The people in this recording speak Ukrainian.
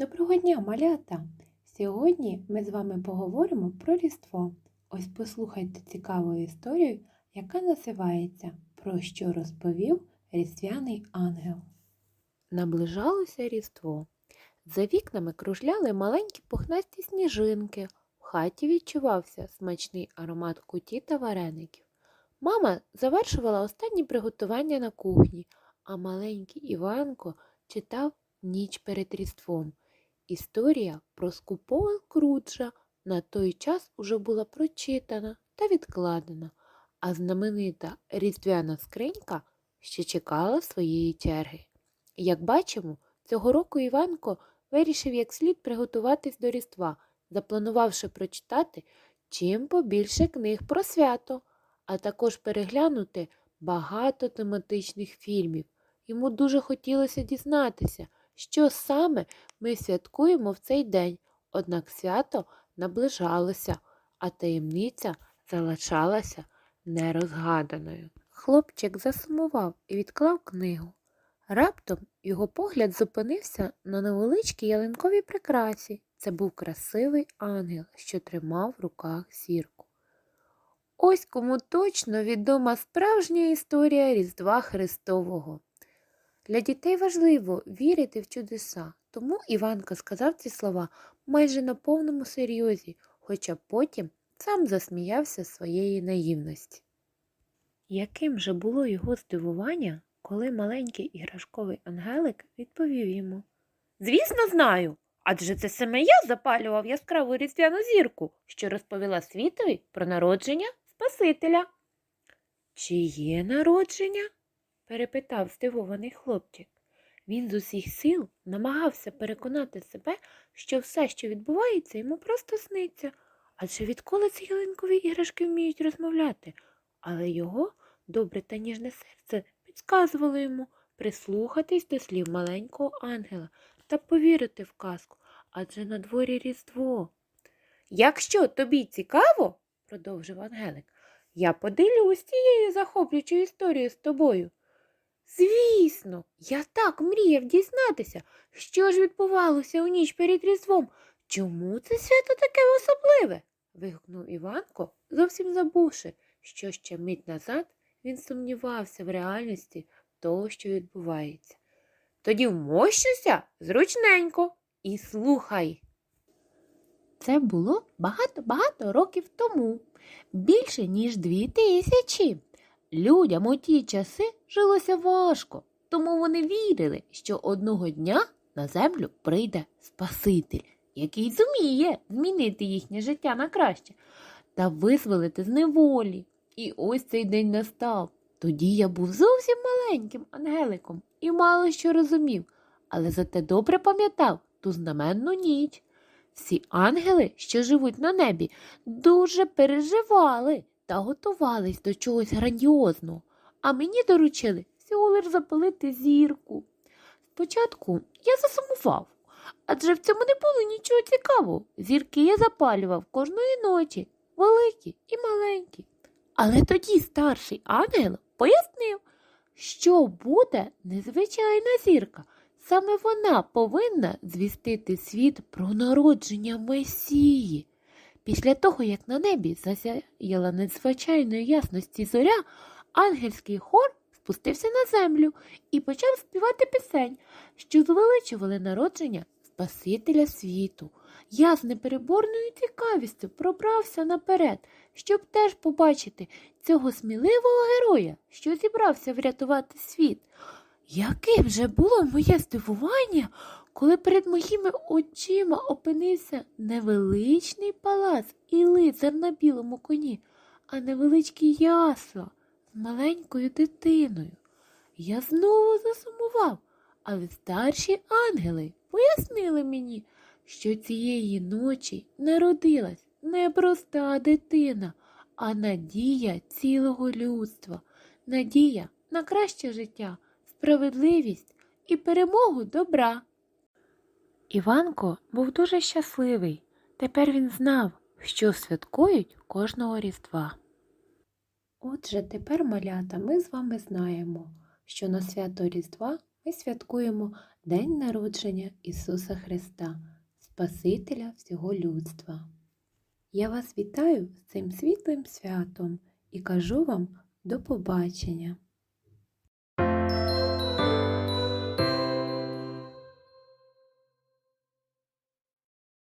Доброго дня, малята! Сьогодні ми з вами поговоримо про Різдво. Ось послухайте цікаву історію, яка називається Про що розповів різдвяний ангел. Наближалося Різдво. За вікнами кружляли маленькі пухнасті сніжинки. В хаті відчувався смачний аромат куті та вареників. Мама завершувала останні приготування на кухні, а маленький Іванко читав ніч перед Різдвом. Історія про скупого Скруджа на той час уже була прочитана та відкладена, а знаменита різдвяна скринька ще чекала своєї черги. Як бачимо, цього року Іванко вирішив як слід приготуватись до Різдва, запланувавши прочитати чим побільше книг про свято, а також переглянути багато тематичних фільмів. Йому дуже хотілося дізнатися, що саме ми святкуємо в цей день, однак свято наближалося, а таємниця залишалася нерозгаданою. Хлопчик засумував і відклав книгу. Раптом його погляд зупинився на невеличкій ялинковій прикрасі. Це був красивий ангел, що тримав в руках зірку. Ось кому точно відома справжня історія Різдва Христового. Для дітей важливо вірити в чудеса, тому Іванко сказав ці слова майже на повному серйозі, хоча потім сам засміявся своєї наївності. Яким же було його здивування, коли маленький іграшковий ангелик відповів йому Звісно, знаю. Адже це саме я запалював яскраву різдвяну зірку, що розповіла світові про народження Спасителя. Чиє народження? Перепитав здивований хлопчик. Він з усіх сил намагався переконати себе, що все, що відбувається, йому просто сниться. Адже відколи ці ялинкові іграшки вміють розмовляти, але його добре та ніжне серце підказувало йому прислухатись до слів маленького ангела та повірити в казку, адже на дворі Різдво. Якщо тобі цікаво, продовжив Ангелик, я поділюсь цією захоплюючою історією з тобою. Звісно, я так мріяв дізнатися, що ж відбувалося у ніч перед Різдвом. Чому це свято таке особливе? вигукнув Іванко, зовсім забувши, що ще мить назад він сумнівався в реальності того, що відбувається. Тоді вмощуся зручненько і слухай. Це було багато-багато років тому, більше, ніж дві тисячі. Людям у ті часи жилося важко, тому вони вірили, що одного дня на землю прийде Спаситель, який зуміє змінити їхнє життя на краще та визволити з неволі. І ось цей день настав. Тоді я був зовсім маленьким ангеликом і мало що розумів, але зате добре пам'ятав ту знаменну ніч. Всі ангели, що живуть на небі, дуже переживали та готувались до чогось грандіозного, а мені доручили всього лиш запалити зірку. Спочатку я засумував, адже в цьому не було нічого цікавого. Зірки я запалював кожної ночі, великі і маленькі. Але тоді старший ангел пояснив, що буде незвичайна зірка. Саме вона повинна звістити світ про народження Месії. Після того, як на небі засяяла надзвичайної ясності зоря, ангельський хор спустився на землю і почав співати пісень, що звеличували народження Спасителя світу. Я з непереборною цікавістю пробрався наперед, щоб теж побачити цього сміливого героя, що зібрався врятувати світ. Яким же було моє здивування, коли перед моїми очима опинився невеличний палац і лицар на білому коні, а невеличкі ясла з маленькою дитиною. Я знову засумував, але старші ангели пояснили мені, що цієї ночі народилась не проста дитина, а надія цілого людства, надія на краще життя, справедливість і перемогу добра. Іванко був дуже щасливий. Тепер він знав, що святкують кожного різдва. Отже, тепер, малята, ми з вами знаємо, що на свято Різдва ми святкуємо День народження Ісуса Христа, Спасителя всього людства. Я вас вітаю з цим світлим святом і кажу вам до побачення!